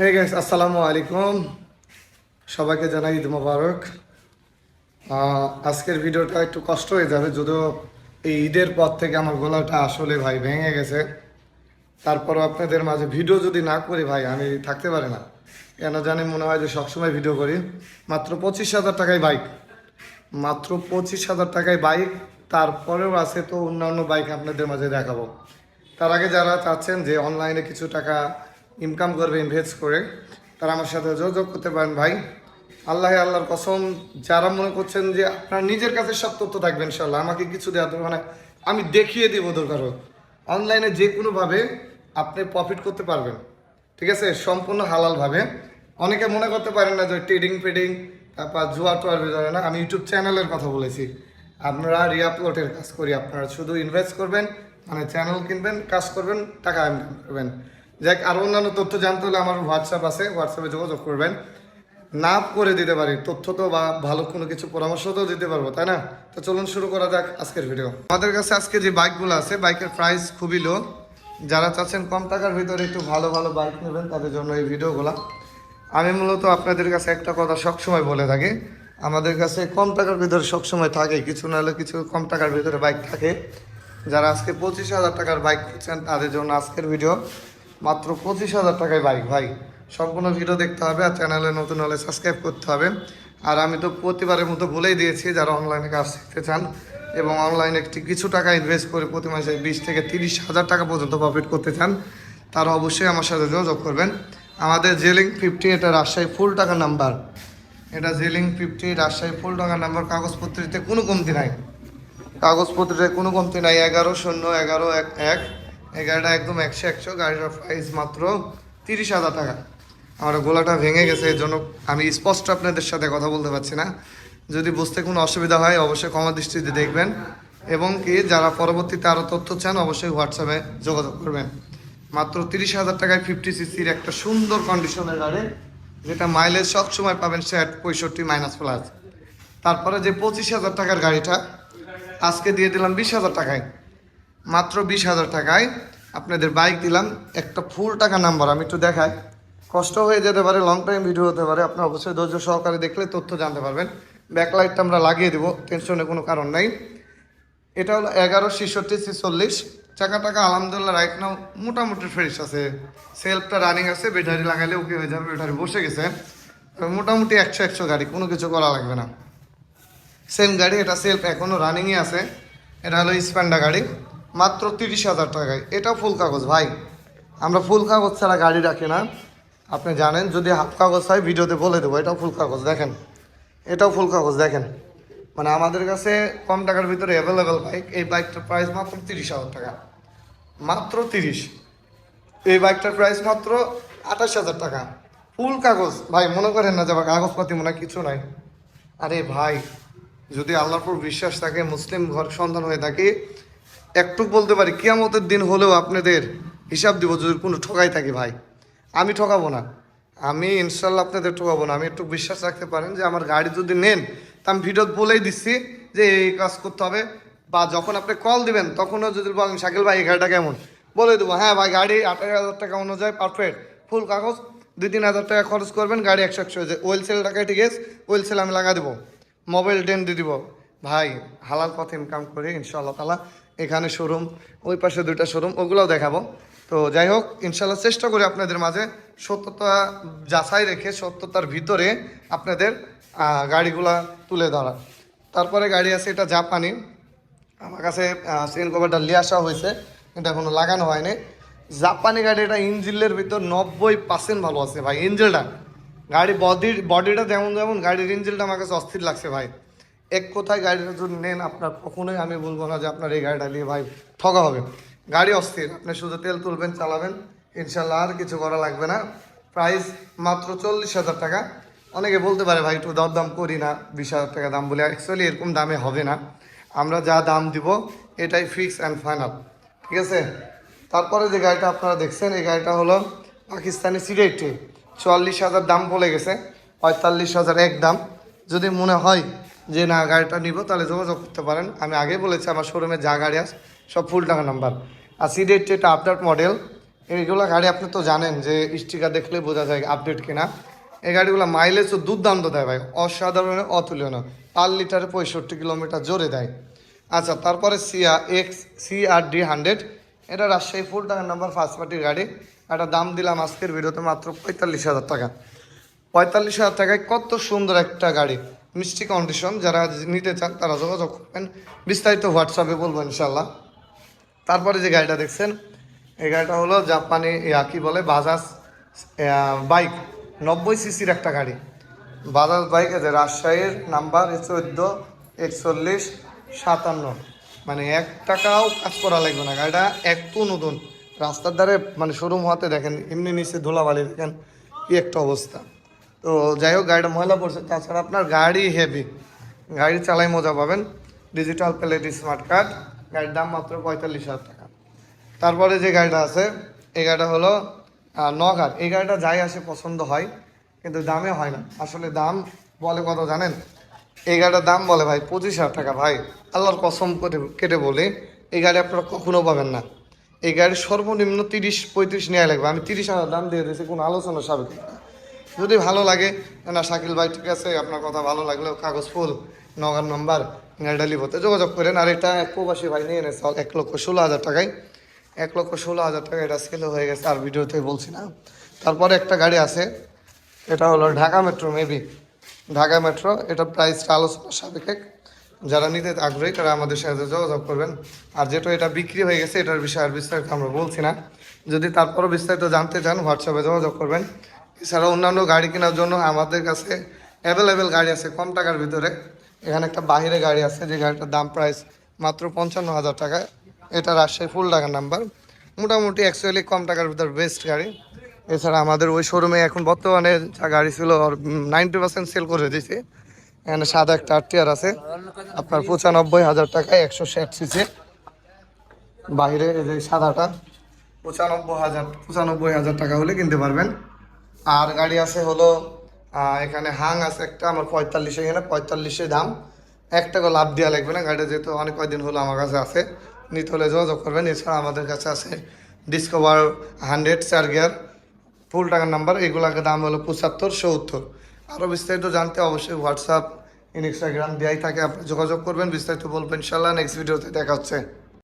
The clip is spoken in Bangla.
হে গাইস আসসালামু আলাইকুম সবাইকে জানাই ঈদ মোবারক। আজকের ভিডিওটা একটু কষ্ট হয়ে যাবে, যদিও এই ঈদের পর থেকে আমার গলাটা আসলে ভাই ভেঙে গেছে। তারপরও আপনাদের মাঝে ভিডিও যদি না করি ভাই, আমি থাকতে পারি না। কেন জানি মনে হয় যে সবসময় ভিডিও করি। মাত্র পঁচিশ হাজার টাকায় বাইক মাত্র পঁচিশ হাজার টাকায় বাইক তারপরেও আছে তো অন্যান্য বাইক আপনাদের মাঝে দেখাবো। তার আগে যারা চাচ্ছেন যে অনলাইনে কিছু টাকা ইনকাম করবে ইনভেস্ট করে। তারা আমার সাথে যোগাযোগ করতে পারেন ভাই। আল্লাহ আল্লাহর কসম, যারা মনে করছেন যে আপনার নিজের কাছে সব তথ্য থাকবে ইনশাল্লাহ আমাকে কিছু দেওয়া দরকার মানে আমি দেখিয়ে দিব দরকার হোক। অনলাইনে যে কোনোভাবে আপনি প্রফিট করতে পারবেন। ঠিক আছে? সম্পূর্ণ হালালভাবে। অনেকে মনে করতে পারেন না যে ট্রেডিং ফেডিং, তারপর জুয়া টুয়ার ভিতরে না। আমি ইউটিউব চ্যানেলের কথা বলেছি। আপনারা রিআপলোডের কাজ করি। আপনারা শুধু ইনভেস্ট করবেন মানে চ্যানেল কিনবেন, কাজ করবেন, টাকা ইনকাম করবেন। যাক, আর অন্যান্য তথ্য জানতে হলে আমার হোয়াটসঅ্যাপ আছে হোয়াটসঅ্যাপে যোগাযোগ করবেন। না করে দিতে পারি, তথ্য তো বা ভালো কোনো কিছু পরামর্শ তো দিতে পারব, তাই না? তো চলুন শুরু করা যাক আজকের ভিডিও আমাদের কাছে আজকে যে বাইকগুলো আছে বাইকের প্রাইস খুবই লো যারা চাচ্ছেন কম টাকার ভিতরে একটু ভালো ভালো বাইক নেবেন, তাদের জন্য এই ভিডিওগুলো আমি মূলত আপনাদের কাছে একটা কথা সবসময় বলে থাকি, আমাদের কাছে কম টাকার ভিতরে সবসময় থাকে, কিছু না হলে কিছু কম টাকার ভিতরে বাইক থাকে। যারা আজকে পঁচিশ হাজার টাকার বাইক খুঁজছেন তাদের জন্য আজকের ভিডিও মাত্র পঁচিশ হাজার টাকায় বাইক ভাই, সম্পূর্ণ ভিডিও দেখতে হবে আর চ্যানেলে নতুন হলে সাবস্ক্রাইব করতে হবে। আর আমি তো প্রতিবারের মতো বলেই দিয়েছি, যারা অনলাইনে কাজ শিখতে চান এবং অনলাইনে একটি কিছু টাকা ইনভেস্ট করে প্রতি মাসে বিশ থেকে তিরিশ হাজার টাকা পর্যন্ত প্রফিট করতে চান, তারা অবশ্যই আমার সাথে যোগাযোগ করবেন। আমাদের জেলিং ফিফটি এটা রাজশাহী ফুল টাকা নাম্বার এটা জেলিং ফিফটি রাজশাহী ফুল টাকা নাম্বার কাগজপত্রিতে কোনো কমতি নাই। কাগজপত্রে কোনো কমতি নাই, এগারো শূন্য, এগারো এক এক। এগারোটা একদম একশো একশো, গাড়িটার প্রাইস মাত্র তিরিশ হাজার টাকা। আমার গোলাটা ভেঙে গেছে এর জন্য আমি স্পষ্ট আপনাদের সাথে কথা বলতে পারছি না। যদি বুঝতে কোনো অসুবিধা হয়, অবশ্যই ক্ষমা দৃষ্টিতে দেখবেন। এবং কি, যারা পরবর্তীতে আরও তথ্য চান, অবশ্যই হোয়াটসঅ্যাপে যোগাযোগ করবেন। মাত্র তিরিশ হাজার টাকায় ফিফটি সিসির একটা সুন্দর কন্ডিশনের গাড়ি, যেটা মাইলেজ সবসময় পাবেন ষাট, পঁয়ষট্টি মাইনাস প্লাস তারপরে যে পঁচিশ হাজার টাকার গাড়িটা, আজকে দিয়ে দিলাম বিশ হাজার টাকায়। মাত্র বিশ হাজার টাকায় আপনাদের বাইক দিলাম। একটা ফুল টাকা নাম্বার আমি একটু দেখাই। কষ্ট হয়ে যেতে পারে লং টাইম ভিডিও হতে পারে। আপনার অবশ্যই ধৈর্য সহকারে দেখলে তথ্য জানতে পারবেন। ব্যাকলাইটটা আমরা লাগিয়ে দেবো টেনশনের কোনো কারণ নাই। এটা হলো এগারো ছেষট্টি ছেচল্লিশ। চাকা টাকা আলহামদুলিল্লাহ রাইট নাও মোটামুটি ফ্রেশ আছে। সেলফটা রানিং আছে ব্যাটারি লাগাইলে ওকে হয়ে যাবে ব্যাটারি বসে গেছে। মোটামুটি একশো একশো গাড়ি, কোনো কিছু করা লাগবে না। সেম গাড়ি, এটা সেলফ এখনও রানিংয়ে আছে। এটা হলো স্প্যান্ডা গাড়ি। মাত্র তিরিশ হাজার টাকায়। এটাও ফুল কাগজ, ভাই। আমরা ফুল কাগজ ছাড়া গাড়ি রাখি না। আপনি জানেন, যদি হাফ কাগজ হয়, ভিডিওতে বলে দেবো, এটাও ফুল কাগজ, দেখেন। এটাও ফুল কাগজ, দেখেন। মানে আমাদের কাছে কম টাকার ভিতরে অ্যাভেলেবেল বাইক এই বাইকটার প্রাইস মাত্র তিরিশ হাজার টাকা। মাত্র তিরিশ। এই বাইকটার প্রাইস মাত্র আঠাশ হাজার টাকা। ফুল কাগজ, ভাই, মনে করেন না যে আবার কাগজপাতি মনে কিছু নাই। আরে ভাই, যদি আল্লাহর বিশ্বাস থাকে, মুসলিম ঘর সন্তান হয়ে থাকে একটু বলতে পারি, কিয়ামতের দিন হলেও আপনাদের হিসাব দিব যদি কোনো ঠকাই থাকি ভাই। আমি ঠকাবো না। আমি ইনশাল্লাহ আপনাদের ঠকাবো না। আমি একটু বিশ্বাস রাখতে পারেন যে আমার গাড়ি যদি নেন, তা আমি ভিডিও বলেই দিচ্ছি যে এই কাজ করতে হবে। বা যখন আপনি কল দিবেন, তখনও যদি বলেন, শাকিল ভাই, এই গাড়িটা কেমন? বলে দেবো হ্যাঁ ভাই, গাড়ি আঠাশ হাজার টাকা অনুযায়ী পারফেক্ট ফুল কাগজ, দুই তিন হাজার টাকা খরচ করবেন, গাড়ি একশো একশো হয়ে যায়। ওয়েল সেল টাকায় ঠিক আছে ওয়েল সেল আমি লাগা দেবো। মোবাইল ডেন দিয়ে দিব। ভাই, হালাল পথে ইনকাম করে ইনশাআল্লাহ তালা এখানে শোরুম ওই পাশে দুইটা শোরুম ওগুলোও দেখাবো। তো যাই হোক ইনশাল্লাহ চেষ্টা করি আপনাদের মাঝে সত্যতা যাচাই রেখে, সত্যতার ভিতরে আপনাদের গাড়িগুলা তুলে ধরা তারপরে গাড়ি আছে, এটা জাপানি। আমার কাছে সেকেন্ড কভারটা নিয়ে আসা হয়েছে, এটা এখনও লাগানো হয়নি। জাপানি গাড়ি এটা ইঞ্জিনের ভিতর নব্বই পার্সেন্ট ভালো আছে ভাই ইঞ্জিনটা গাড়ি বডির বডিটা যেমন যেমন গাড়ির ইঞ্জিনটা আমার কাছে অস্থির লাগছে ভাই। এক কোথায় গাড়িটা যদি নেন আপনার, কখনোই আমি বলব না যে আপনার এই গাড়িটা নিয়ে ভাই ঠকা হবে। গাড়ি অস্থির, আপনি শুধু তেল তুলবেন, চালাবেন, ইনশাল্লাহ আর কিছু করা লাগবে না। প্রাইস মাত্র চল্লিশ হাজার টাকা। অনেকে বলতে পারে, ভাই, একটু দরদাম করি না, বিশ হাজার টাকা দাম বলে। অ্যাকচুয়ালি এরকম দামে হবে না। আমরা যা দাম দিব, এটাই ফিক্স অ্যান্ড ফাইনাল ঠিক আছে? তারপরে যে গাড়িটা আপনারা দেখছেন, এই গাড়িটা হলো পাকিস্তানি সিডেটটি চুয়াল্লিশ হাজার দাম বলে গেছে, পঁয়তাল্লিশ হাজার এক দাম। যদি মনে হয় যে না, গাড়িটা নিব, তাহলে যোগাযোগ করতে পারেন। আমি আগে বলেছি, আমার শোরুমে যা গাড়ি আছে, সব ফুল টাকা নাম্বার আর সিডেটটি এটা আপডেট মডেল এইগুলো গাড়ি আপনি তো জানেন যে স্টিকার দেখলে বোঝা যায় আপডেট কিনা। এই গাড়িগুলো মাইলেজ তো দুর্দান্ত দেয় ভাই, অসাধারণ, অতুলনীয়। পার লিটারে পঁয়ষট্টি কিলোমিটার জোরে দেয়। আচ্ছা তারপরে সিয়া এক্স সিআর ডি হান্ড্রেড এটা রাজশাহী ফুল টাকার নাম্বার ফার্স্ট পার্টির গাড়ি। একটা দাম দিলাম আজকের ভিডিওতে মাত্র পঁয়তাল্লিশ হাজার টাকা। পঁয়তাল্লিশ হাজার টাকায় কত সুন্দর একটা গাড়ি। মিষ্টি কন্ডিশন যারা নিতে চান তারা যোগাযোগ করবেন। বিস্তারিত হোয়াটসঅ্যাপে বলব ইনশাল্লাহ তারপরে যে গাড়িটা দেখছেন, এই গাড়িটা হলো জাপানি কি বলে, বাজাজ বাইক। নব্বই সিসির একটা গাড়ি। বাজাজ বাইক আছে, রাজশাহীর নাম্বার চোদ্দ, একচল্লিশ, সাতান্ন। মানে এক টাকাও কাজ করা লাগবে না। গাড়িটা একটু নতুন। রাস্তার ধারে মানে শোরুম হওয়াতে দেখেন, এমনি নিচে ধুলাবালি, দেখেন কি একটা অবস্থা। তো যাই হোক, গাড়িটা ময়লা পড়ছে। তাছাড়া আপনার গাড়ি হেভি গাড়ি চালাই মজা পাবেন। ডিজিটাল প্লেট স্মার্ট কার্ড গাড়ির দাম মাত্র পঁয়তাল্লিশ হাজার টাকা। তারপরে যে গাড়িটা আছে, এই গাড়িটা হলো নগার এই গাড়িটা যাই আসে পছন্দ হয়, কিন্তু দামে হয় না। আসলে দাম বলে কত জানেন? এই গাড়িটার দাম বলে, ভাই, পঁচিশ হাজার টাকা, ভাই। আল্লাহর কসম করে কেটে বলে, এই গাড়ি আপনারা কখনো পাবেন না। এই গাড়ির সর্বনিম্ন তিরিশ পঁয়ত্রিশ নেওয়া লাগবে। আমি তিরিশ হাজার দাম দিয়ে দিয়েছি, কোনো আলোচনা সাবেক। যদি ভালো লাগে, না, শাকিল ভাই, ঠিক আছে, আপনার কথা ভালো লাগলেও কাগজ ফুল, নগর নাম্বার লিবতে যোগাযোগ করেন। আর এটা এক প্রবাসী ভাই নিয়ে এনেছে, এক লক্ষ ষোলো হাজার টাকায়। এক লক্ষ ষোলো হাজার টাকা এটা সেল হয়ে গেছে, আর ভিডিওতে বলছি না। তারপরে একটা গাড়ি আছে, এটা হলো Dhaka metro maybe Dhaka metro, এটা প্রাইসটা আলোচনা সাপেক্ষে। যারা নিতে আগ্রহী, তারা আমাদের সাথে যোগাযোগ করবেন। আর যেটা এটা বিক্রি হয়ে গেছে, এটার বিষয়ে আর বিস্তারিত আমরা বলছি না। যদি তারপরও বিস্তারিত জানতে চান হোয়াটসঅ্যাপে যোগাযোগ করবেন। এছাড়া অন্যান্য গাড়ি কেনার জন্য আমাদের কাছে অ্যাভেলেবেল গাড়ি আছে কম টাকার ভিতরে। এখানে একটা বাহিরে গাড়ি আছে, যে গাড়িটার দাম প্রাইস মাত্র পঞ্চান্ন হাজার টাকা। এটা রাজশাহী ফুল টাকার নাম্বার মোটামুটি অ্যাকচুয়ালি কম টাকার ভিতরে বেস্ট গাড়ি। এছাড়া আমাদের ওই শোরুমে এখন বর্তমানে যা গাড়ি ছিল নাইনটি পার্সেন্ট সেল করে দিয়েছে। এখানে সাদা একটা আটটিয়ার আছে। আপনার পঁচানব্বই হাজার টাকায় একশো ষাট সিসি এই যে সাদাটা, পঁচানব্বই হাজার পঁচানব্বই হাজার টাকা হলে কিনতে পারবেন। আর গাড়ি আছে হলো এখানে হাং আছে একটা, আমার পঁয়তাল্লিশে, এখানে পঁয়তাল্লিশে দাম। এক টাকা লাভ দেওয়া লাগবে না, গাড়িটা যেহেতু অনেক কয়দিন হলো আমার কাছে আছে। নিতে হলে যোগাযোগ করবেন, এছাড়া আমাদের কাছে আছে ডিসকভার হান্ড্রেড চার গিয়ার, ফুল টাকার নাম্বার, এগুলোর দাম হলো পঁচাত্তর, সত্তর। আরও বিস্তারিত জানতে অবশ্যই হোয়াটসঅ্যাপ ইনস্টাগ্রাম দেওয়াই থাকে, আপনি যোগাযোগ করবেন, বিস্তারিত বলবেন ইনশাল্লাহ নেক্সট ভিডিওতে দেখা হচ্ছে।